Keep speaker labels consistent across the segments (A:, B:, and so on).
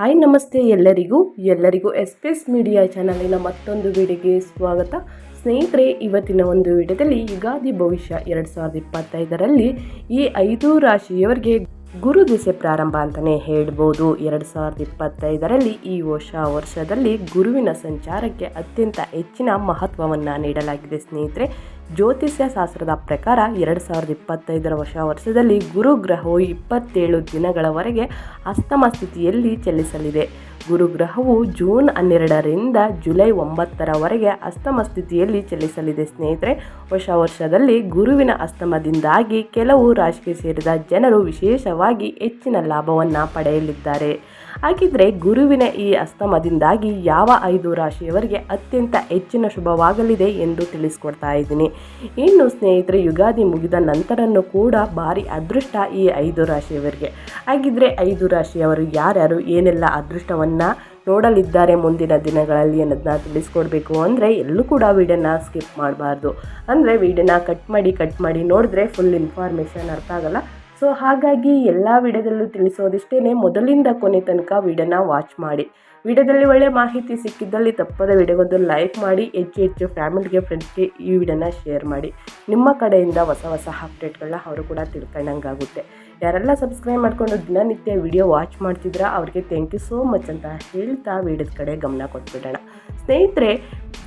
A: Hi, ನಮಸ್ತೆ ಎಲ್ಲರಿಗೂ. ಎಲ್ಲರಿಗೂ ಎಸ್ ಪಿ ಎಸ್ ಮೀಡಿಯಾ ಚಾನಲಿನ ಮತ್ತೊಂದು ವಿಡಿಯೋಗೆ ಸ್ವಾಗತ. ಸ್ನೇಹಿತರೆ, ಇವತ್ತಿನ ಒಂದು ವಿಡಿಯೋದಲ್ಲಿ ಯುಗಾದಿ ಭವಿಷ್ಯ ಎರಡು ಸಾವಿರದ ಇಪ್ಪತ್ತೈದರಲ್ಲಿ ಈ ಐದು ರಾಶಿಯವರಿಗೆ ಗುರು ದಿಸೆ ಪ್ರಾರಂಭ ಅಂತಲೇ ಹೇಳ್ಬೋದು. ಎರಡು ಸಾವಿರದ ಇಪ್ಪತ್ತೈದರಲ್ಲಿ ಈ ವರ್ಷ ವರ್ಷದಲ್ಲಿ ಗುರುವಿನ ಸಂಚಾರಕ್ಕೆ ಅತ್ಯಂತ ಹೆಚ್ಚಿನ ಮಹತ್ವವನ್ನು ನೀಡಲಾಗಿದೆ ಸ್ನೇಹಿತರೆ. ಜ್ಯೋತಿಷ್ಯ ಶಾಸ್ತ್ರದ ಪ್ರಕಾರ ಎರಡು ಸಾವಿರದ ಇಪ್ಪತ್ತೈದರ ವರ್ಷ ವರ್ಷದಲ್ಲಿ ಗುರುಗ್ರಹವು ಇಪ್ಪತ್ತೇಳು ದಿನಗಳವರೆಗೆ ಅಸ್ತಮ ಸ್ಥಿತಿಯಲ್ಲಿ ಚಲಿಸಲಿದೆ. ಗುರುಗ್ರಹವು ಜೂನ್ ಹನ್ನೆರಡರಿಂದ ಜುಲೈ ಒಂಬತ್ತರವರೆಗೆ ಅಸ್ತಮ ಸ್ಥಿತಿಯಲ್ಲಿ ಚಲಿಸಲಿದೆ. ಸ್ನೇಹಿತರೆ, ಹೊಸ ವರ್ಷದಲ್ಲಿ ಗುರುವಿನ ಅಸ್ತಮದಿಂದಾಗಿ ಕೆಲವು ರಾಶಿಗೆ ಸೇರಿದ ಜನರು ವಿಶೇಷವಾಗಿ ಹೆಚ್ಚಿನ ಲಾಭವನ್ನು ಪಡೆಯಲಿದ್ದಾರೆ. ಹಾಗಿದ್ರೆ ಗುರುವಿನ ಈ ಅಸ್ತಮದಿಂದಾಗಿ ಯಾವ ಐದು ರಾಶಿಯವರಿಗೆ ಅತ್ಯಂತ ಹೆಚ್ಚಿನ ಶುಭವಾಗಲಿದೆ ಎಂದು ತಿಳಿಸ್ಕೊಡ್ತಾ ಇದ್ದೀನಿ. ಇನ್ನು ಸ್ನೇಹಿತರೆ, ಯುಗಾದಿ ಮುಗಿದ ನಂತರನೂ ಕೂಡ ಭಾರಿ ಅದೃಷ್ಟ ಈ ಐದು ರಾಶಿಯವರಿಗೆ. ಹಾಗಿದ್ರೆ ಐದು ರಾಶಿಯವರು ಯಾರ್ಯಾರು, ಏನೆಲ್ಲ ಅದೃಷ್ಟವನ್ನು ನೋಡಲಿದ್ದಾರೆ ಮುಂದಿನ ದಿನಗಳಲ್ಲಿ ಅನ್ನೋದನ್ನ ತಿಳಿಸ್ಕೊಡ್ಬೇಕು ಅಂದರೆ ಎಲ್ಲೂ ಕೂಡ ವೀಡಿಯೋನ ಸ್ಕಿಪ್ ಮಾಡಬಾರ್ದು. ಅಂದರೆ ವೀಡಿಯೋನ ಕಟ್ ಮಾಡಿ ಕಟ್ ಮಾಡಿ ನೋಡಿದ್ರೆ ಫುಲ್ ಇನ್ಫಾರ್ಮೇಷನ್ ಅರ್ಥ ಆಗಲ್ಲ. ಸೊ ಹಾಗಾಗಿ ಎಲ್ಲ ವಿಡಿಯೋದಲ್ಲೂ ತಿಳಿಸೋದಿಷ್ಟೇ ಮೊದಲಿಂದ ಕೊನೆ ತನಕ ವಿಡಿಯೋನ ವಾಚ್ ಮಾಡಿ. ವಿಡಿಯೋದಲ್ಲಿ ಒಳ್ಳೆ ಮಾಹಿತಿ ಸಿಕ್ಕಿದ್ದಲ್ಲಿ ತಪ್ಪದ ವಿಡಿಯೋಗೊಂದು ಲೈಕ್ ಮಾಡಿ, ಹೆಚ್ಚು ಹೆಚ್ಚು ಫ್ಯಾಮಿಲಿಗೆ ಫ್ರೆಂಡ್ಸ್ಗೆ ಈ ವಿಡಿಯೋನ ಶೇರ್ ಮಾಡಿ. ನಿಮ್ಮ ಕಡೆಯಿಂದ ಹೊಸ ಹೊಸ ಅಪ್ಡೇಟ್ಗಳನ್ನ ಅವರು ಕೂಡ ತಿಳ್ಕೊಂಡಂಗಾಗುತ್ತೆ. ಯಾರೆಲ್ಲ ಸಬ್ಸ್ಕ್ರೈಬ್ ಮಾಡಿಕೊಂಡು ದಿನನಿತ್ಯ ವಿಡಿಯೋ ವಾಚ್ ಮಾಡ್ತಿದ್ರ ಅವ್ರಿಗೆ ಥ್ಯಾಂಕ್ ಯು ಸೋ ಮಚ್ ಅಂತ ಹೇಳ್ತಾ ವಿಡಿಯೋದ ಕಡೆ ಗಮನ ಕೊಟ್ಬಿಡೋಣ. ಸ್ನೇಹಿತರೆ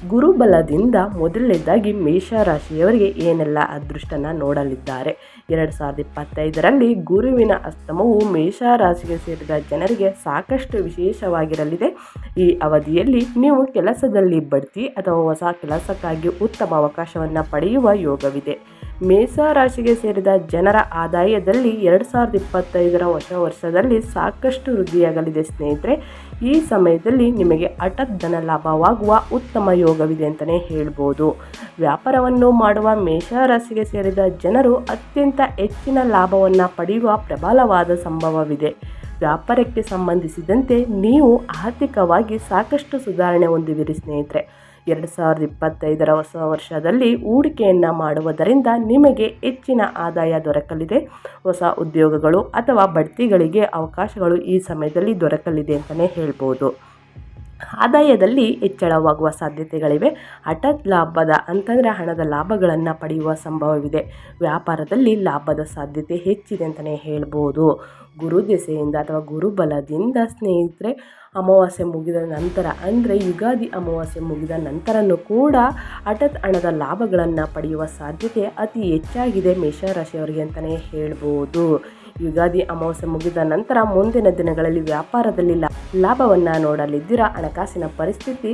A: ಗುರುಬಲದಿಂದ ಮೊದಲನೇದಾಗಿ ಮೇಷರಾಶಿಯವರಿಗೆ ಏನೆಲ್ಲ ಅದೃಷ್ಟನ ನೋಡಲಿದ್ದಾರೆ? ಎರಡು ಸಾವಿರದ ಇಪ್ಪತ್ತೈದರಲ್ಲಿ ಗುರುವಿನ ಅಸ್ತಮವು ಮೇಷರಾಶಿಗೆ ಸೇರಿದ ಜನರಿಗೆ ಸಾಕಷ್ಟು ವಿಶೇಷವಾಗಿರಲಿದೆ. ಈ ಅವಧಿಯಲ್ಲಿ ನೀವು ಕೆಲಸದಲ್ಲಿ ಬಡ್ತಿ ಅಥವಾ ಹೊಸ ಕೆಲಸಕ್ಕಾಗಿ ಉತ್ತಮ ಅವಕಾಶವನ್ನು ಪಡೆಯುವ ಯೋಗವಿದೆ. ಮೇಷ ರಾಶಿಗೆ ಸೇರಿದ ಜನರ ಆದಾಯದಲ್ಲಿ ಎರಡು ಸಾವಿರದ ಇಪ್ಪತ್ತೈದರ ಹೊಸ ವರ್ಷದಲ್ಲಿ ಸಾಕಷ್ಟು ವೃದ್ಧಿಯಾಗಲಿದೆ ಸ್ನೇಹಿತರೆ. ಈ ಸಮಯದಲ್ಲಿ ನಿಮಗೆ ಹಠಾತ್ ಧನ ಲಾಭವಾಗುವ ಉತ್ತಮ ಯೋಗವಿದೆ ಅಂತಲೇ ಹೇಳ್ಬೋದು. ವ್ಯಾಪಾರವನ್ನು ಮಾಡುವ ಮೇಷ ರಾಶಿಗೆ ಸೇರಿದ ಜನರು ಅತ್ಯಂತ ಹೆಚ್ಚಿನ ಲಾಭವನ್ನು ಪಡೆಯುವ ಪ್ರಬಲವಾದ ಸಂಭವವಿದೆ. ವ್ಯಾಪಾರಕ್ಕೆ ಸಂಬಂಧಿಸಿದಂತೆ ನೀವು ಆರ್ಥಿಕವಾಗಿ ಸಾಕಷ್ಟು ಸುಧಾರಣೆ ಹೊಂದಿದ್ದೀರಿ ಸ್ನೇಹಿತರೆ. ಎರಡು ಸಾವಿರದ ಇಪ್ಪತ್ತೈದರ ಹೊಸ ವರ್ಷದಲ್ಲಿ ಹೂಡಿಕೆಯನ್ನು ಮಾಡುವುದರಿಂದ ನಿಮಗೆ ಹೆಚ್ಚಿನ ಆದಾಯ ದೊರಕಲಿದೆ. ಹೊಸ ಉದ್ಯೋಗಗಳು ಅಥವಾ ಬಡ್ತಿಗಳಿಗೆ ಅವಕಾಶಗಳು ಈ ಸಮಯದಲ್ಲಿ ದೊರಕಲಿದೆ ಅಂತಲೇ ಹೇಳ್ಬೋದು. ಆದಾಯದಲ್ಲಿ ಹೆಚ್ಚಳವಾಗುವ ಸಾಧ್ಯತೆಗಳಿವೆ. ಹಠಾತ್ ಲಾಭದ ಅಂತಂದರೆ ಹಣದ ಲಾಭಗಳನ್ನು ಪಡೆಯುವ ಸಂಭವವಿದೆ. ವ್ಯಾಪಾರದಲ್ಲಿ ಲಾಭದ ಸಾಧ್ಯತೆ ಹೆಚ್ಚಿದೆ ಅಂತಲೇ ಹೇಳ್ಬೋದು. ಗುರು ದೆಸೆಯಿಂದ ಅಥವಾ ಗುರುಬಲದಿಂದ ಸ್ನೇಹಿತರೆ ಅಮಾವಾಸ್ಯೆ ಮುಗಿದ ನಂತರ, ಅಂದರೆ ಯುಗಾದಿ ಅಮಾವಾಸ್ಯೆ ಮುಗಿದ ನಂತರನೂ ಕೂಡ ಹಠತ್ ಹಣದ ಲಾಭಗಳನ್ನು ಪಡೆಯುವ ಸಾಧ್ಯತೆ ಅತಿ ಹೆಚ್ಚಾಗಿದೆ ಮೇಷರಾಶಿಯವರಿಗೆ ಅಂತಲೇ ಹೇಳ್ಬೋದು. ಯುಗಾದಿ ಅಮಾವಾಸ್ಯೆ ಮುಗಿದ ನಂತರ ಮುಂದಿನ ದಿನಗಳಲ್ಲಿ ವ್ಯಾಪಾರದಲ್ಲಿ ಲಾಭವನ್ನು ನೋಡಲಿದ್ದೀರಾ? ಹಣಕಾಸಿನ ಪರಿಸ್ಥಿತಿ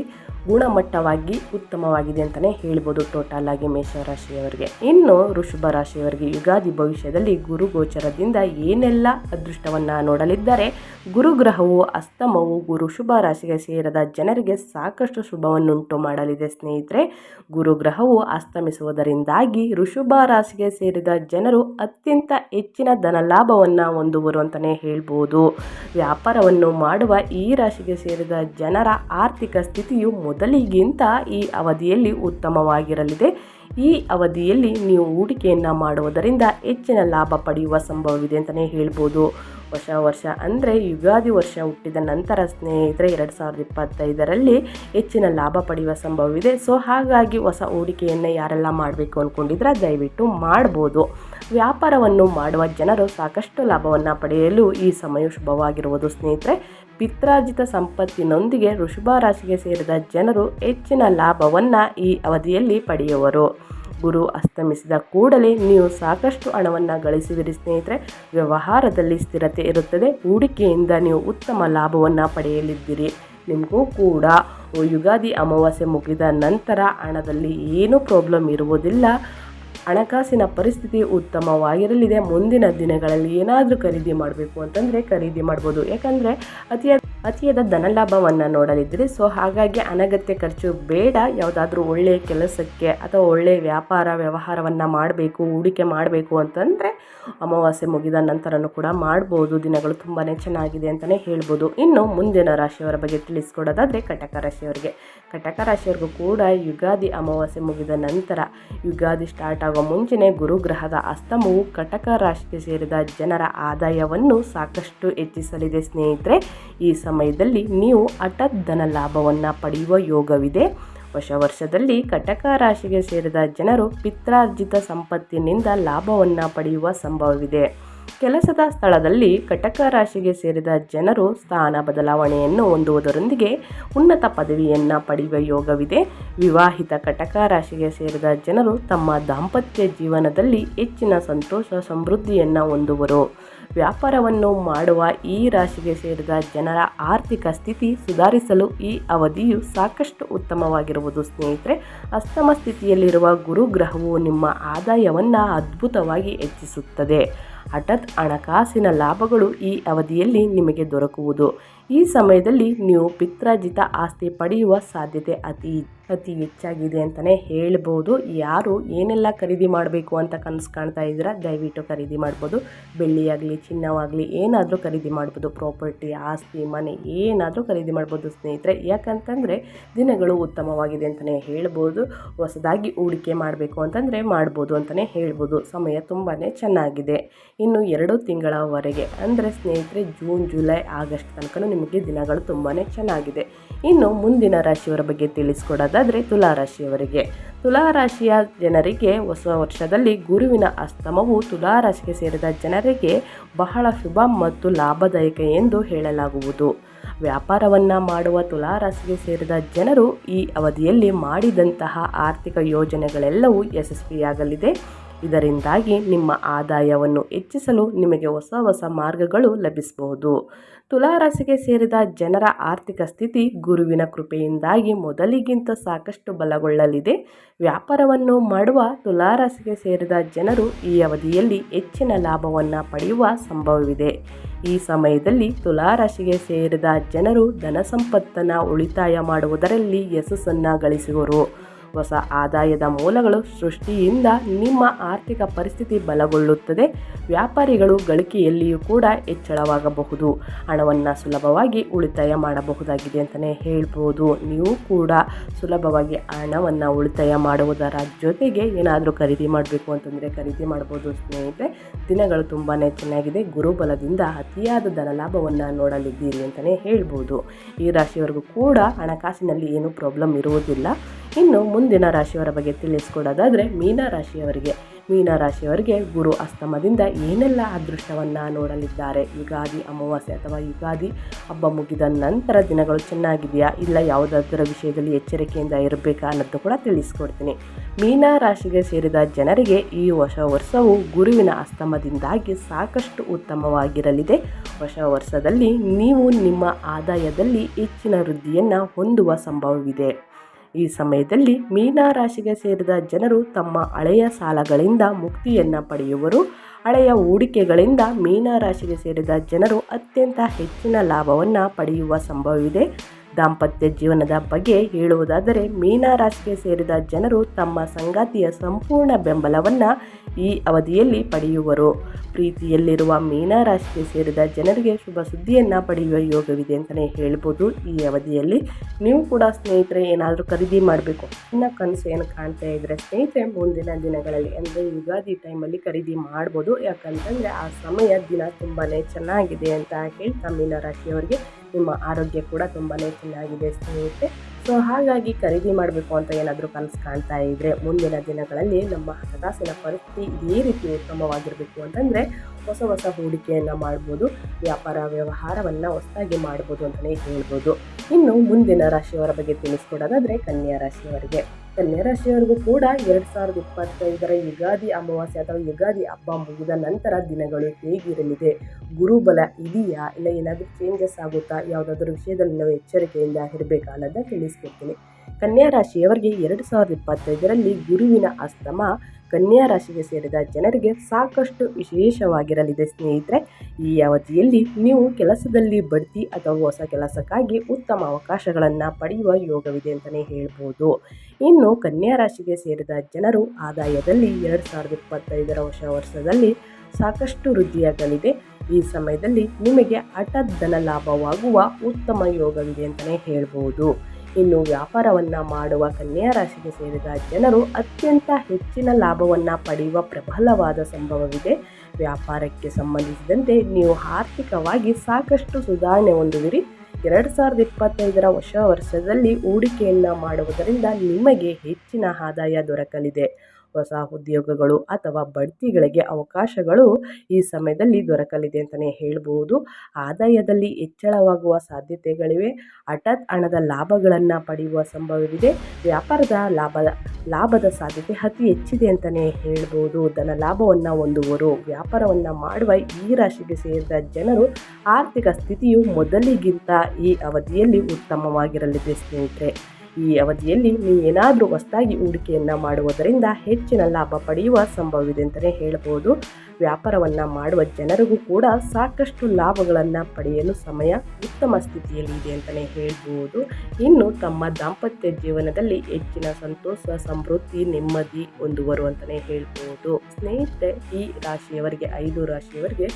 A: ಗುಣಮಟ್ಟವಾಗಿ ಉತ್ತಮವಾಗಿದೆ ಅಂತಲೇ ಹೇಳ್ಬೋದು ಟೋಟಲ್ ಆಗಿ ಮೇಷರಾಶಿಯವರಿಗೆ ಇನ್ನು ವೃಷಭ ರಾಶಿಯವರಿಗೆ ಯುಗಾದಿ ಭವಿಷ್ಯದಲ್ಲಿ ಗುರು ಗೋಚರದಿಂದ ಏನೆಲ್ಲ ಅದೃಷ್ಟವನ್ನು ನೋಡಲಿದ್ದಾರೆ? ಗುರುಗ್ರಹವು ಅಸ್ತಮವು, ಗುರು ಶುಭ ರಾಶಿಗೆ ಸೇರದ ಜನರಿಗೆ ಸಾಕಷ್ಟು ಶುಭವನ್ನುಂಟು ಮಾಡಲಿದೆ ಸ್ನೇಹಿತರೆ. ಗುರುಗ್ರಹವು ಅಸ್ತಮಿಸುವುದರಿಂದಾಗಿ ಋಷುಭ ರಾಶಿಗೆ ಸೇರಿದ ಜನರು ಅತ್ಯಂತ ಹೆಚ್ಚಿನ ಧನ ಲಾಭವನ್ನು ಹೊಂದುವರು ಅಂತಲೇ ಹೇಳ್ಬೋದು. ವ್ಯಾಪಾರವನ್ನು ಮಾಡುವ ಈ ರಾಶಿಗೆ ಸೇರಿದ ಜನರ ಆರ್ಥಿಕ ಸ್ಥಿತಿಯು ಮೊದಲಿಗಿಂತ ಈ ಅವಧಿಯಲ್ಲಿ ಉತ್ತಮವಾಗಿರಲಿದೆ. ಈ ಅವಧಿಯಲ್ಲಿ ನೀವು ಹೂಡಿಕೆಯನ್ನು ಮಾಡುವುದರಿಂದ ಹೆಚ್ಚಿನ ಲಾಭ ಪಡೆಯುವ ಸಂಭವವಿದೆ ಅಂತಲೇ ಹೇಳ್ಬೋದು. ಹೊಸ ವರ್ಷ ಅಂದರೆ ಯುಗಾದಿ ವರ್ಷ ಹುಟ್ಟಿದ ನಂತರ ಸ್ನೇಹಿತರೆ, ಎರಡು ಸಾವಿರದ ಇಪ್ಪತ್ತೈದರಲ್ಲಿ ಹೆಚ್ಚಿನ ಲಾಭ ಪಡೆಯುವ ಸಂಭವವಿದೆ. ಸೊ ಹಾಗಾಗಿ ಹೊಸ ಹೂಡಿಕೆಯನ್ನು ಯಾರೆಲ್ಲ ಮಾಡಬೇಕು ಅಂದ್ಕೊಂಡಿದ್ರೆ ದಯವಿಟ್ಟು ಮಾಡ್ಬೋದು. ವ್ಯಾಪಾರವನ್ನು ಮಾಡುವ ಜನರು ಸಾಕಷ್ಟು ಲಾಭವನ್ನು ಪಡೆಯಲು ಈ ಸಮಯ ಶುಭವಾಗಿರುವುದು ಸ್ನೇಹಿತರೆ. ಪಿತ್ರಾರ್ಜಿತ ಸಂಪತ್ತಿನೊಂದಿಗೆ ವೃಷಭ ರಾಶಿಗೆ ಸೇರಿದ ಜನರು ಹೆಚ್ಚಿನ ಲಾಭವನ್ನು ಈ ಅವಧಿಯಲ್ಲಿ ಪಡೆಯುವರು. ಗುರು ಅಸ್ತಮಿಸಿದ ಕೂಡಲೇ ನೀವು ಸಾಕಷ್ಟು ಹಣವನ್ನು ಗಳಿಸುವಿರಿ ಸ್ನೇಹಿತರೆ. ವ್ಯವಹಾರದಲ್ಲಿ ಸ್ಥಿರತೆ ಇರುತ್ತದೆ. ಹೂಡಿಕೆಯಿಂದ ನೀವು ಉತ್ತಮ ಲಾಭವನ್ನು ಪಡೆಯಲಿದ್ದೀರಿ. ನಿಮಗೂ ಕೂಡ. ಯುಗಾದಿ ಅಮಾವಾಸ್ಯೆ ಮುಗಿದ ನಂತರ ಹಣದಲ್ಲಿ ಏನೂ ಪ್ರಾಬ್ಲಮ್ ಇರುವುದಿಲ್ಲ. ಹಣಕಾಸಿನ ಪರಿಸ್ಥಿತಿ ಉತ್ತಮವಾಗಿರಲಿದೆ. ಮುಂದಿನ ದಿನಗಳಲ್ಲಿ ಏನಾದರೂ ಖರೀದಿ ಮಾಡಬೇಕು ಅಂತಂದರೆ ಖರೀದಿ ಮಾಡ್ಬೋದು. ಯಾಕಂದರೆ ಅತಿಯಾದ ಅತಿಯಾದ ಧನಲಾಭವನ್ನು ನೋಡಲಿದ್ದೀರಿ. ಸೊ ಹಾಗಾಗಿ ಅನಗತ್ಯ ಖರ್ಚು ಬೇಡ. ಯಾವುದಾದ್ರೂ ಒಳ್ಳೆಯ ಕೆಲಸಕ್ಕೆ ಅಥವಾ ಒಳ್ಳೆಯ ವ್ಯಾಪಾರ ವ್ಯವಹಾರವನ್ನು ಮಾಡಬೇಕು, ಹೂಡಿಕೆ ಮಾಡಬೇಕು ಅಂತಂದರೆ ಅಮಾವಾಸ್ಯೆ ಮುಗಿದ ನಂತರನೂ ಕೂಡ ಮಾಡ್ಬೋದು. ದಿನಗಳು ತುಂಬಾ ಚೆನ್ನಾಗಿದೆ ಅಂತಲೇ ಹೇಳ್ಬೋದು. ಇನ್ನು ಮುಂದಿನ ರಾಶಿಯವರ ಬಗ್ಗೆ ತಿಳಿಸ್ಕೊಡೋದಾದರೆ ಕಟಕ ರಾಶಿಯವರಿಗೆ. ಕಟಕ ರಾಶಿಯವರಿಗೂ ಕೂಡ ಯುಗಾದಿ ಅಮಾವಾಸ್ಯೆ ಮುಗಿದ ನಂತರ ಯುಗಾದಿ ಸ್ಟಾರ್ಟ್ ಆಗೋ ಮುಂಚೆನೇ ಗುರುಗ್ರಹದ ಅಸ್ತಮವು ಕಟಕ ರಾಶಿಗೆ ಸೇರಿದ ಜನರ ಆದಾಯವನ್ನು ಸಾಕಷ್ಟು ಹೆಚ್ಚಿಸಲಿದೆ ಸ್ನೇಹಿತರೆ. ಈ ಸಮ ಸಮಯದಲ್ಲಿ ನೀವು ಹಠಾತ್ ಧನ ಲಾಭವನ್ನು ಪಡೆಯುವ ಯೋಗವಿದೆ. ಹೊಸ ವರ್ಷದಲ್ಲಿ ಕಟಕ ರಾಶಿಗೆ ಸೇರಿದ ಜನರು ಪಿತ್ರಾರ್ಜಿತ ಸಂಪತ್ತಿನಿಂದ ಲಾಭವನ್ನು ಪಡೆಯುವ ಸಂಭವವಿದೆ. ಕೆಲಸದ ಸ್ಥಳದಲ್ಲಿ ಕಟಕ ರಾಶಿಗೆ ಸೇರಿದ ಜನರು ಸ್ಥಾನ ಬದಲಾವಣೆಯನ್ನು ಹೊಂದುವುದರೊಂದಿಗೆ ಉನ್ನತ ಪದವಿಯನ್ನು ಪಡೆಯುವ ಯೋಗವಿದೆ. ವಿವಾಹಿತ ಕಟಕ ರಾಶಿಗೆ ಸೇರಿದ ಜನರು ತಮ್ಮ ದಾಂಪತ್ಯ ಜೀವನದಲ್ಲಿ ಹೆಚ್ಚಿನ ಸಂತೋಷ, ಸಮೃದ್ಧಿಯನ್ನು ಹೊಂದುವರು. ವ್ಯಾಪಾರವನ್ನು ಮಾಡುವ ಈ ರಾಶಿಗೆ ಸೇರಿದ ಜನರ ಆರ್ಥಿಕ ಸ್ಥಿತಿ ಸುಧಾರಿಸಲು ಈ ಅವಧಿಯು ಸಾಕಷ್ಟು ಉತ್ತಮವಾಗಿರುವುದು ಸ್ನೇಹಿತರೆ. ಅಸ್ತಮ ಸ್ಥಿತಿಯಲ್ಲಿರುವ ಗುರುಗ್ರಹವು ನಿಮ್ಮ ಆದಾಯವನ್ನು ಅದ್ಭುತವಾಗಿ ಹೆಚ್ಚಿಸುತ್ತದೆ. ಹಠಾತ್ ಹಣಕಾಸಿನ ಲಾಭಗಳು ಈ ಅವಧಿಯಲ್ಲಿ ನಿಮಗೆ ದೊರಕುವುದು. ಈ ಸಮಯದಲ್ಲಿ ನೀವು ಪಿತ್ರಾಜಿತ ಆಸ್ತಿ ಪಡೆಯುವ ಸಾಧ್ಯತೆ ಅತಿ ಅತಿ ಹೆಚ್ಚಾಗಿದೆ ಅಂತಲೇ ಹೇಳ್ಬೋದು. ಯಾರು ಏನೆಲ್ಲ ಖರೀದಿ ಮಾಡಬೇಕು ಅಂತ ಕನಸು ಕಾಣ್ತಾ ಇದ್ದೀರಾ? ದಯವಿಟ್ಟು ಖರೀದಿ ಮಾಡ್ಬೋದು. ಬೆಳ್ಳಿಯಾಗಲಿ, ಚಿನ್ನವಾಗಲಿ, ಏನಾದರೂ ಖರೀದಿ ಮಾಡ್ಬೋದು. ಪ್ರಾಪರ್ಟಿ, ಆಸ್ತಿ, ಮನೆ, ಏನಾದರೂ ಖರೀದಿ ಮಾಡ್ಬೋದು ಸ್ನೇಹಿತರೆ. ಯಾಕಂತಂದರೆ ದಿನಗಳು ಉತ್ತಮವಾಗಿದೆ ಅಂತಲೇ ಹೇಳ್ಬೋದು. ಹೊಸದಾಗಿ ಹೂಡಿಕೆ ಮಾಡಬೇಕು ಅಂತಂದರೆ ಮಾಡ್ಬೋದು ಅಂತಲೇ ಹೇಳ್ಬೋದು. ಸಮಯ ತುಂಬಾ ಚೆನ್ನಾಗಿದೆ. ಇನ್ನು ಎರಡು ತಿಂಗಳವರೆಗೆ, ಅಂದರೆ ಸ್ನೇಹಿತರೆ ಜೂನ್, ಜುಲೈ, ಆಗಸ್ಟ್ ತನಕ ನಿಮಗೆ ದಿನಗಳು ತುಂಬಾ ಚೆನ್ನಾಗಿದೆ. ಇನ್ನು ಮುಂದಿನ ರಾಶಿಯವರ ಬಗ್ಗೆ ತಿಳಿಸ್ಕೊಡೋದಾದರೆ ತುಲಾರಾಶಿಯವರಿಗೆ ತುಲಾರಾಶಿಯ ತುಲಾ ರಾಶಿಯ ಜನರಿಗೆ ಹೊಸ ವರ್ಷದಲ್ಲಿ ಗುರುವಿನ ಅಸ್ತಮವು ತುಲಾರಾಶಿಗೆ ಸೇರಿದ ಜನರಿಗೆ ಬಹಳ ಶುಭ ಮತ್ತು ಲಾಭದಾಯಕ ಎಂದು ಹೇಳಲಾಗುವುದು. ವ್ಯಾಪಾರವನ್ನು ಮಾಡುವ ತುಲಾರಾಶಿಗೆ ಸೇರಿದ ಜನರು ಈ ಅವಧಿಯಲ್ಲಿ ಮಾಡಿದಂತಹ ಆರ್ಥಿಕ ಯೋಜನೆಗಳೆಲ್ಲವೂ ಯಶಸ್ವಿಯಾಗಲಿದೆ. ಇದರಿಂದಾಗಿ ನಿಮ್ಮ ಆದಾಯವನ್ನು ಹೆಚ್ಚಿಸಲು ನಿಮಗೆ ಹೊಸ ಹೊಸ ಮಾರ್ಗಗಳು ಲಭಿಸಬಹುದು. ತುಲಾರಾಸಿಗೆ ಸೇರಿದ ಜನರ ಆರ್ಥಿಕ ಸ್ಥಿತಿ ಗುರುವಿನ ಕೃಪೆಯಿಂದಾಗಿ ಮೊದಲಿಗಿಂತ ಸಾಕಷ್ಟು ಬಲಗೊಳ್ಳಲಿದೆ. ವ್ಯಾಪಾರವನ್ನು ಮಾಡುವ ತುಲಾರಾಶಿಗೆ ಸೇರಿದ ಜನರು ಈ ಅವಧಿಯಲ್ಲಿ ಹೆಚ್ಚಿನ ಲಾಭವನ್ನು ಪಡೆಯುವ ಸಂಭವವಿದೆ. ಈ ಸಮಯದಲ್ಲಿ ತುಲಾರಾಶಿಗೆ ಸೇರಿದ ಜನರು ಧನ ಸಂಪತ್ತನ್ನು ಉಳಿತಾಯ ಮಾಡುವುದರಲ್ಲಿ ಯಶಸ್ಸನ್ನು ಗಳಿಸುವರು. ಹೊಸ ಆದಾಯದ ಮೂಲಗಳು ಸೃಷ್ಟಿಯಿಂದ ನಿಮ್ಮ ಆರ್ಥಿಕ ಪರಿಸ್ಥಿತಿ ಬಲಗೊಳ್ಳುತ್ತದೆ. ವ್ಯಾಪಾರಿಗಳು ಗಳಿಕೆಯಲ್ಲಿಯೂ ಕೂಡ ಹೆಚ್ಚಳವಾಗಬಹುದು. ಹಣವನ್ನು ಸುಲಭವಾಗಿ ಉಳಿತಾಯ ಮಾಡಬಹುದಾಗಿದೆ ಅಂತಲೇ ಹೇಳ್ಬೋದು. ನೀವು ಕೂಡ ಸುಲಭವಾಗಿ ಹಣವನ್ನು ಉಳಿತಾಯ ಮಾಡುವುದರ ಜೊತೆಗೆ ಏನಾದರೂ ಖರೀದಿ ಮಾಡಬೇಕು ಅಂತಂದರೆ ಖರೀದಿ ಮಾಡ್ಬೋದು ಸ್ನೇಹಿತರೆ. ದಿನಗಳು ತುಂಬಾ ಚೆನ್ನಾಗಿದೆ. ಗುರುಬಲದಿಂದ ಅತಿಯಾದ ಧನ ಲಾಭವನ್ನು ನೋಡಲಿದ್ದೀರಿ ಅಂತಲೇ ಹೇಳ್ಬೋದು. ಈ ರಾಶಿಯವರೆಗೂ ಕೂಡ ಹಣಕಾಸಿನಲ್ಲಿ ಏನೂ ಪ್ರಾಬ್ಲಮ್ ಇರುವುದಿಲ್ಲ. ಇನ್ನು ಮುಂದಿನ ರಾಶಿಯವರ ಬಗ್ಗೆ ತಿಳಿಸ್ಕೊಡೋದಾದರೆ ಮೀನ ರಾಶಿಯವರಿಗೆ. ಮೀನ ರಾಶಿಯವರಿಗೆ ಗುರು ಅಸ್ತಮದಿಂದ ಏನೆಲ್ಲ ಅದೃಷ್ಟವನ್ನು ನೋಡಲಿದ್ದಾರೆ? ಯುಗಾದಿ ಅಮಾವಾಸ್ಯೆ ಅಥವಾ ಯುಗಾದಿ ಹಬ್ಬ ಮುಗಿದ ನಂತರ ದಿನಗಳು ಚೆನ್ನಾಗಿದೆಯಾ? ಇಲ್ಲ ಯಾವುದಾದ್ರ ವಿಷಯದಲ್ಲಿ ಎಚ್ಚರಿಕೆಯಿಂದ ಇರಬೇಕಾ ಅನ್ನೋದು ಕೂಡ ತಿಳಿಸ್ಕೊಡ್ತೀನಿ. ಮೀನ ರಾಶಿಗೆ ಸೇರಿದ ಜನರಿಗೆ ಈ ಹೊಸ ವರ್ಷವು ಗುರುವಿನ ಅಸ್ತಮದಿಂದಾಗಿ ಸಾಕಷ್ಟು ಉತ್ತಮವಾಗಿರಲಿದೆ. ಹೊಸ ವರ್ಷದಲ್ಲಿ ನೀವು ನಿಮ್ಮ ಆದಾಯದಲ್ಲಿ ಹೆಚ್ಚಿನ ವೃದ್ಧಿಯನ್ನು ಹೊಂದುವ ಸಂಭವವಿದೆ. ಈ ಸಮಯದಲ್ಲಿ ಮೀನ ರಾಶಿಗೆ ಸೇರಿದ ಜನರು ತಮ್ಮ ಹಳೆಯ ಸಾಲಗಳಿಂದ ಮುಕ್ತಿಯನ್ನು ಪಡೆಯುವರು. ಹಳೆಯ ಹೂಡಿಕೆಗಳಿಂದ ಮೀನ ರಾಶಿಗೆ ಸೇರಿದ ಜನರು ಅತ್ಯಂತ ಹೆಚ್ಚಿನ ಲಾಭವನ್ನು ಪಡೆಯುವ ಸಂಭವವಿದೆ. ದಾಂಪತ್ಯ ಜೀವನದ ಬಗ್ಗೆ ಹೇಳುವುದಾದರೆ, ಮೀನ ರಾಶಿಗೆ ಸೇರಿದ ಜನರು ತಮ್ಮ ಸಂಗಾತಿಯ ಸಂಪೂರ್ಣ ಬೆಂಬಲವನ್ನು ಈ ಅವಧಿಯಲ್ಲಿ ಪಡೆಯುವರು. ಪ್ರೀತಿಯಲ್ಲಿರುವ ಮೀನ ರಾಶಿಗೆ ಸೇರಿದ ಜನರಿಗೆ ಶುಭ ಸುದ್ದಿಯನ್ನು ಪಡೆಯುವ ಯೋಗವಿದೆ ಅಂತಲೇ ಹೇಳ್ಬೋದು. ಈ ಅವಧಿಯಲ್ಲಿ ನೀವು ಕೂಡ ಸ್ನೇಹಿತರೆ ಏನಾದರೂ ಖರೀದಿ ಮಾಡಬೇಕು. ಇನ್ನು ಕನಸು ಏನು ಕಾಣ್ತಾ ಇದ್ದರೆ ಸ್ನೇಹಿತರೆ ಮುಂದಿನ ದಿನಗಳಲ್ಲಿ ಅಂದರೆ ಯುಗಾದಿ ಟೈಮಲ್ಲಿ ಖರೀದಿ ಮಾಡ್ಬೋದು. ಯಾಕಂತಂದರೆ ಆ ಸಮಯ ದಿನ ತುಂಬಾ ಚೆನ್ನಾಗಿದೆ ಅಂತ ಹೇಳ್ತಾ ಮೀನ ರಾಶಿಯವರಿಗೆ ನಿಮ್ಮ ಆರೋಗ್ಯ ಕೂಡ ತುಂಬಾ ಚೆನ್ನಾಗಿದೆ ಸ್ನೇಹಿತರೆ. ಸೊ ಹಾಗಾಗಿ ಖರೀದಿ ಮಾಡಬೇಕು ಅಂತ ಏನಾದರೂ ಕನಸು ಕಾಣ್ತಾ ಇದ್ದರೆ ಮುಂದಿನ ದಿನಗಳಲ್ಲಿ ನಮ್ಮ ಹಣಕಾಸಿನ ಪರಿಸ್ಥಿತಿ ಇದೇ ರೀತಿ ಉತ್ತಮವಾಗಿರಬೇಕು ಅಂತಂದರೆ ಹೊಸ ಹೊಸ ಹೂಡಿಕೆಯನ್ನು ಮಾಡ್ಬೋದು, ವ್ಯಾಪಾರ ವ್ಯವಹಾರವನ್ನು ಹೊಸದಾಗಿ ಮಾಡ್ಬೋದು ಅಂತಲೇ ಹೇಳ್ಬೋದು. ಇನ್ನು ಮುಂದಿನ ರಾಶಿಯವರ ಬಗ್ಗೆ ತಿಳಿಸ್ಕೊಡೋದಾದರೆ ಕನ್ಯಾ ರಾಶಿಯವರಿಗೆ. ಕನ್ಯಾ ರಾಶಿಯವರಿಗೂ ಕೂಡ ಎರಡು ಸಾವಿರದ ಇಪ್ಪತ್ತೈದರ ಯುಗಾದಿ ಅಮಾವಾಸ್ಯೆ ಅಥವಾ ಯುಗಾದಿ ಹಬ್ಬ ಮುಗಿದ ನಂತರ ದಿನಗಳು ಹೇಗಿರಲಿದೆ? ಗುರುಬಲ ಇದೆಯಾ? ಇಲ್ಲ ಏನಾದರೂ ಚೇಂಜಸ್ ಆಗುತ್ತಾ? ಯಾವುದಾದ್ರೂ ವಿಷಯದಲ್ಲಿ ನಾವು ಎಚ್ಚರಿಕೆಯಿಂದ ಇರಬೇಕಾದ ತಿಳಿಸ್ಕೊಡ್ತೀನಿ. ಕನ್ಯಾ ರಾಶಿಯವರಿಗೆ ಎರಡು ಸಾವಿರದ ಇಪ್ಪತ್ತೈದರಲ್ಲಿ ಗುರುವಿನ ಅಸ್ತಮ ಕನ್ಯಾ ರಾಶಿಗೆ ಸೇರಿದ ಜನರಿಗೆ ಸಾಕಷ್ಟು ವಿಶೇಷವಾಗಿರಲಿದೆ ಸ್ನೇಹಿತರೆ. ಈ ಅವಧಿಯಲ್ಲಿ ನೀವು ಕೆಲಸದಲ್ಲಿ ಬಡ್ತಿ ಅಥವಾ ಹೊಸ ಕೆಲಸಕ್ಕಾಗಿ ಉತ್ತಮ ಅವಕಾಶಗಳನ್ನು ಪಡೆಯುವ ಯೋಗವಿದೆ ಅಂತಲೇ ಹೇಳ್ಬೋದು. ಇನ್ನು ಕನ್ಯಾ ರಾಶಿಗೆ ಸೇರಿದ ಜನರು ಆದಾಯದಲ್ಲಿ ಎರಡು ಸಾವಿರದ ಇಪ್ಪತ್ತೈದರ ಹೊಸ ವರ್ಷದಲ್ಲಿ ಸಾಕಷ್ಟು ವೃದ್ಧಿಯಾಗಲಿದೆ. ಈ ಸಮಯದಲ್ಲಿ ನಿಮಗೆ ಹಠಾತ್ ಧನ ಲಾಭವಾಗುವ ಉತ್ತಮ ಯೋಗವಿದೆ ಅಂತಲೇ ಹೇಳ್ಬೋದು. ಇನ್ನು ವ್ಯಾಪಾರವನ್ನು ಮಾಡುವ ಕನ್ಯಾ ರಾಶಿಗೆ ಸೇರಿದ ಜನರು ಅತ್ಯಂತ ಹೆಚ್ಚಿನ ಲಾಭವನ್ನು ಪಡೆಯುವ ಪ್ರಬಲವಾದ ಸಂಭವವಿದೆ. ವ್ಯಾಪಾರಕ್ಕೆ ಸಂಬಂಧಿಸಿದಂತೆ ನೀವು ಆರ್ಥಿಕವಾಗಿ ಸಾಕಷ್ಟು ಸುಧಾರಣೆ ಹೊಂದುವಿರಿ. ಎರಡು ಸಾವಿರದ ಇಪ್ಪತ್ತೈದರ ಹೊಸ ವರ್ಷದಲ್ಲಿ ಹೂಡಿಕೆಯನ್ನು ಮಾಡುವುದರಿಂದ ನಿಮಗೆ ಹೆಚ್ಚಿನ ಆದಾಯ ದೊರಕಲಿದೆ. ಹೊಸ ಉದ್ಯೋಗಗಳು ಅಥವಾ ಬಡ್ತಿಗಳಿಗೆ ಅವಕಾಶಗಳು ಈ ಸಮಯದಲ್ಲಿ ದೊರಕಲಿದೆ ಅಂತಲೇ ಹೇಳ್ಬೋದು. ಆದಾಯದಲ್ಲಿ ಹೆಚ್ಚಳವಾಗುವ ಸಾಧ್ಯತೆಗಳಿವೆ. ಹಠಾತ್ ಹಣದ ಲಾಭಗಳನ್ನು ಪಡೆಯುವ ಸಂಭವವಿದೆ. ವ್ಯಾಪಾರದ ಲಾಭದ ಲಾಭದ ಸಾಧ್ಯತೆ ಅತಿ ಹೆಚ್ಚಿದೆ ಅಂತಲೇ ಹೇಳ್ಬೋದು. ಧನ ಲಾಭವನ್ನು ಹೊಂದುವರು ವ್ಯಾಪಾರವನ್ನು ಮಾಡುವ ಈ ರಾಶಿಗೆ ಸೇರಿದ ಜನರು ಆರ್ಥಿಕ ಸ್ಥಿತಿಯು ಮೊದಲಿಗಿಂತ ಈ ಅವಧಿಯಲ್ಲಿ ಉತ್ತಮವಾಗಿರಲಿದೆ ಸ್ನೇಹಿತರೆ. ಈ ಅವಧಿಯಲ್ಲಿ ನೀವು ಏನಾದರೂ ಹೊಸದಾಗಿ ಹೂಡಿಕೆಯನ್ನು ಮಾಡುವುದರಿಂದ ಹೆಚ್ಚಿನ ಲಾಭ ಪಡೆಯುವ ಸಂಭವವಿದೆ ಅಂತಲೇ ಹೇಳ್ಬೋದು. ವ್ಯಾಪಾರವನ್ನು ಮಾಡುವ ಜನರಿಗೂ ಕೂಡ ಸಾಕಷ್ಟು ಲಾಭಗಳನ್ನು ಪಡೆಯಲು ಸಮಯ ಉತ್ತಮ ಸ್ಥಿತಿಯಲ್ಲಿ ಇದೆ ಅಂತಲೇ ಹೇಳ್ಬೋದು. ಇನ್ನು ತಮ್ಮ ದಾಂಪತ್ಯ ಜೀವನದಲ್ಲಿ ಹೆಚ್ಚಿನ ಸಂತೋಷ, ಸಮೃದ್ಧಿ, ನೆಮ್ಮದಿ ಹೊಂದುವರು ಅಂತಲೇ ಹೇಳ್ಬೋದು. ಸ್ನೇಹಿತರೆ, ಈ ರಾಶಿಯವರಿಗೆ, ಐದು ರಾಶಿಯವರಿಗೆ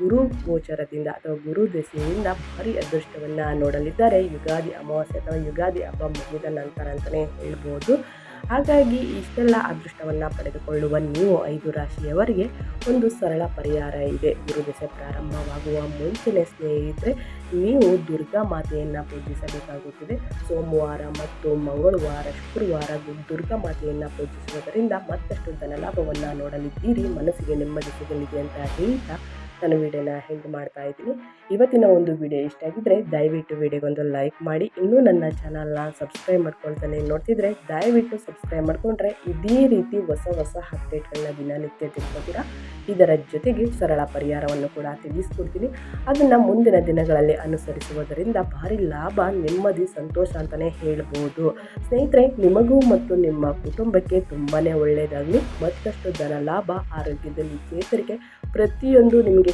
A: ಗುರು ಗೋಚರದಿಂದ ಅಥವಾ ಗುರು ದೆಸೆಯಿಂದ ಭಾರಿ ಅದೃಷ್ಟವನ್ನು ನೋಡಲಿದ್ದಾರೆ. ಯುಗಾದಿ ಅಮಾವಾಸ್ಯೆ ಅಥವಾ ಯುಗಾದಿ ಹಬ್ಬ ಮುಗಿದ ನಂತರ ಅಂತಲೇ ಹೇಳ್ಬೋದು. ಹಾಗಾಗಿ ಇಷ್ಟೆಲ್ಲ ಅದೃಷ್ಟವನ್ನು ಪಡೆದುಕೊಳ್ಳುವ ನೀವು ಐದು ರಾಶಿಯವರಿಗೆ ಒಂದು ಸರಳ ಪರಿಹಾರ ಇದೆ. ಗುರುದಶೆ ಪ್ರಾರಂಭವಾಗುವ ಮುಂಚಿನ ಸ್ನೇಹಿತರೆ, ನೀವು ದುರ್ಗಾ ಮಾತೆಯನ್ನು ಪೂಜಿಸಬೇಕಾಗುತ್ತದೆ. ಸೋಮವಾರ ಮತ್ತು ಮಂಗಳವಾರ, ಶುಕ್ರವಾರ ದುರ್ಗಾ ಮಾತೆಯನ್ನು ಪೂಜಿಸುವುದರಿಂದ ಮತ್ತಷ್ಟು ಧನಲಾಭವನ್ನು ನೋಡಲಿದ್ದೀರಿ. ಮನಸ್ಸಿಗೆ ನೆಮ್ಮದಿ ಸಿಗಲಿದೆ ಅಂತ ಹೇಳ್ತಾ ನಾನು ವೀಡಿಯೋನ ಹೆಂಗೆ ಮಾಡ್ತಾ ಇದ್ದೀನಿ. ಇವತ್ತಿನ ಒಂದು ವಿಡಿಯೋ ಇಷ್ಟ ಆಗಿದ್ದರೆ ದಯವಿಟ್ಟು ವಿಡಿಯೋಗೊಂದು ಲೈಕ್ ಮಾಡಿ. ಇನ್ನೂ ನನ್ನ ಚಾನಲ್ನ ಸಬ್ಸ್ಕ್ರೈಬ್ ಮಾಡ್ಕೊಳ್ತಾನೆ ನೋಡ್ತಿದ್ರೆ ದಯವಿಟ್ಟು ಸಬ್ಸ್ಕ್ರೈಬ್ ಮಾಡಿಕೊಂಡ್ರೆ ಇದೇ ರೀತಿ ಹೊಸ ಹೊಸ ಅಪ್ಡೇಟ್ಗಳನ್ನ ದಿನನಿತ್ಯ ತಿಳ್ಕೊತೀರಾ. ಇದರ ಜೊತೆಗೆ ಸರಳ ಪರಿಹಾರವನ್ನು ಕೂಡ ತಿಳಿಸ್ಕೊಡ್ತೀನಿ. ಅದನ್ನು ಮುಂದಿನ ದಿನಗಳಲ್ಲಿ ಅನುಸರಿಸುವುದರಿಂದ ಭಾರಿ ಲಾಭ, ನೆಮ್ಮದಿ, ಸಂತೋಷ ಅಂತಲೇ ಹೇಳ್ಬೋದು. ಸ್ನೇಹಿತರೆ, ನಿಮಗೂ ಮತ್ತು ನಿಮ್ಮ ಕುಟುಂಬಕ್ಕೆ ತುಂಬಾ ಒಳ್ಳೆಯದಾಗಲಿ ಮತ್ತಷ್ಟು ಧನ ಲಾಭ ಆರೋಗ್ಯದಲ್ಲಿ ಚೇತರಿಕೆ ಪ್ರತಿಯೊಂದು ನಿಮಗೆ